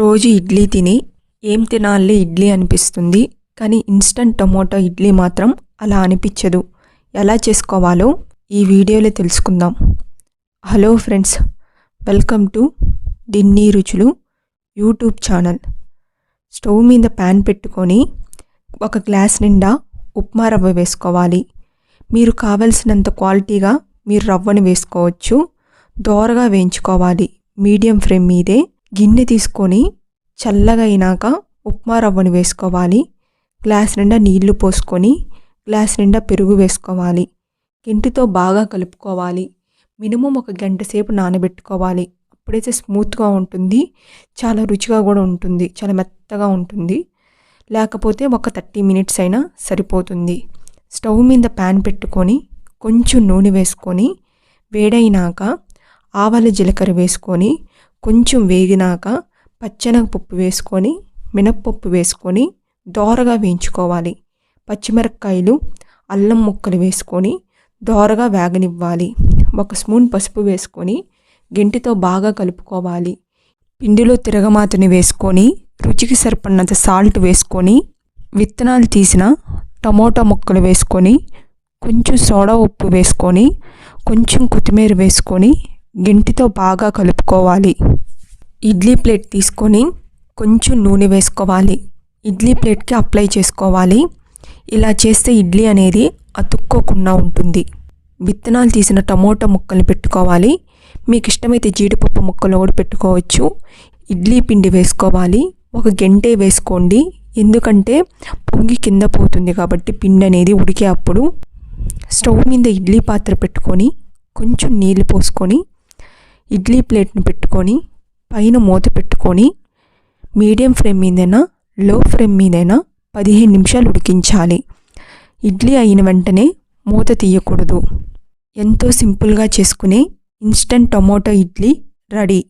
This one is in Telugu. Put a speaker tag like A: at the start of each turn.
A: రోజు ఇడ్లీ తిని ఏం తినాలి ఇడ్లీ అనిపిస్తుంది. కానీ ఇన్స్టంట్ టొమాటో ఇడ్లీ మాత్రం అలా అనిపించదు. ఎలా చేసుకోవాలో ఈ వీడియోలో తెలుసుకుందాం. Hello friends welcome to Dinni రుచులు యూట్యూబ్ ఛానల్. స్టవ్ మీద ప్యాన్ పెట్టుకొని ఒక గ్లాస్ నిండా ఉప్మా రవ్వ వేసుకోవాలి. మీరు కావలసినంత క్వాలిటీగా మీరు రవ్వను వేసుకోవచ్చు. దోరగా వేయించుకోవాలి. మీడియం ఫ్లేమ్ మీదే గిన్నె తీసుకొని చల్లగా అయినాక ఉప్మా రవ్వను వేసుకోవాలి. గ్లాస్ నిండా నీళ్ళు పోసుకొని గ్లాస్ నిండా పెరుగు వేసుకోవాలి. గెంటితో బాగా కలుపుకోవాలి. మినిమం ఒక గంట సేపు నానబెట్టుకోవాలి. అప్పుడైతే స్మూత్గా ఉంటుంది. చాలా రుచిగా కూడా ఉంటుంది. చాలా మెత్తగా ఉంటుంది. లేకపోతే ఒక థర్టీ మినిట్స్ అయినా సరిపోతుంది. స్టవ్ మీద ప్యాన్ పెట్టుకొని కొంచెం నూనె వేసుకొని వేడైనాక ఆవాల జీలకర్ర వేసుకొని కొంచెం వేగినాక పచ్చెనగపప్పు వేసుకొని మినప్పప్పు వేసుకొని దోరగా వేయించుకోవాలి. పచ్చిమిరపకాయలు అల్లం ముక్కలు వేసుకొని దోరగా వేగనివ్వాలి. ఒక స్పూన్ పసుపు వేసుకొని గెంటితో బాగా కలుపుకోవాలి. పిండిలో తిరగమాతని వేసుకొని రుచికి సరిపడినంత సాల్ట్ వేసుకొని విత్తనాలు తీసిన టమోటా ముక్కలు వేసుకొని కొంచెం సోడా ఉప్పు వేసుకొని కొంచెం కొత్తిమీర వేసుకొని గెంటితో బాగా కలుపుకోవాలి. ఇడ్లీ ప్లేట్ తీసుకొని కొంచెం నూనె వేసుకోవాలి. ఇడ్లీ ప్లేట్కి అప్లై చేసుకోవాలి. ఇలా చేస్తే ఇడ్లీ అనేది అతుక్కోకుండా ఉంటుంది. విత్తనాలు తీసిన టమోటా ముక్కలు పెట్టుకోవాలి. మీకు ఇష్టమైతే జీడిపప్పు ముక్కలు కూడా పెట్టుకోవచ్చు. ఇడ్లీ పిండి వేసుకోవాలి. ఒక గంటే వేసుకోండి. ఎందుకంటే పొంగి కింద పోతుంది కాబట్టి పిండి అనేది ఉడికే అప్పుడు స్టవ్ మీద ఇడ్లీ పాత్ర పెట్టుకొని కొంచెం నీళ్ళు పోసుకొని ఇడ్లీ ప్లేట్ను పెట్టుకొని పైన మూత పెట్టుకొని మీడియం ఫ్లేమ్ మీదైనా లో ఫ్లేమ్ మీదైనా పదిహేను నిమిషాలు ఉడికించాలి. ఇడ్లీ అయిన వెంటనే మూత తీయకూడదు. ఎంతో సింపుల్గా చేసుకునే ఇన్స్టంట్ టొమాటో ఇడ్లీ రెడీ.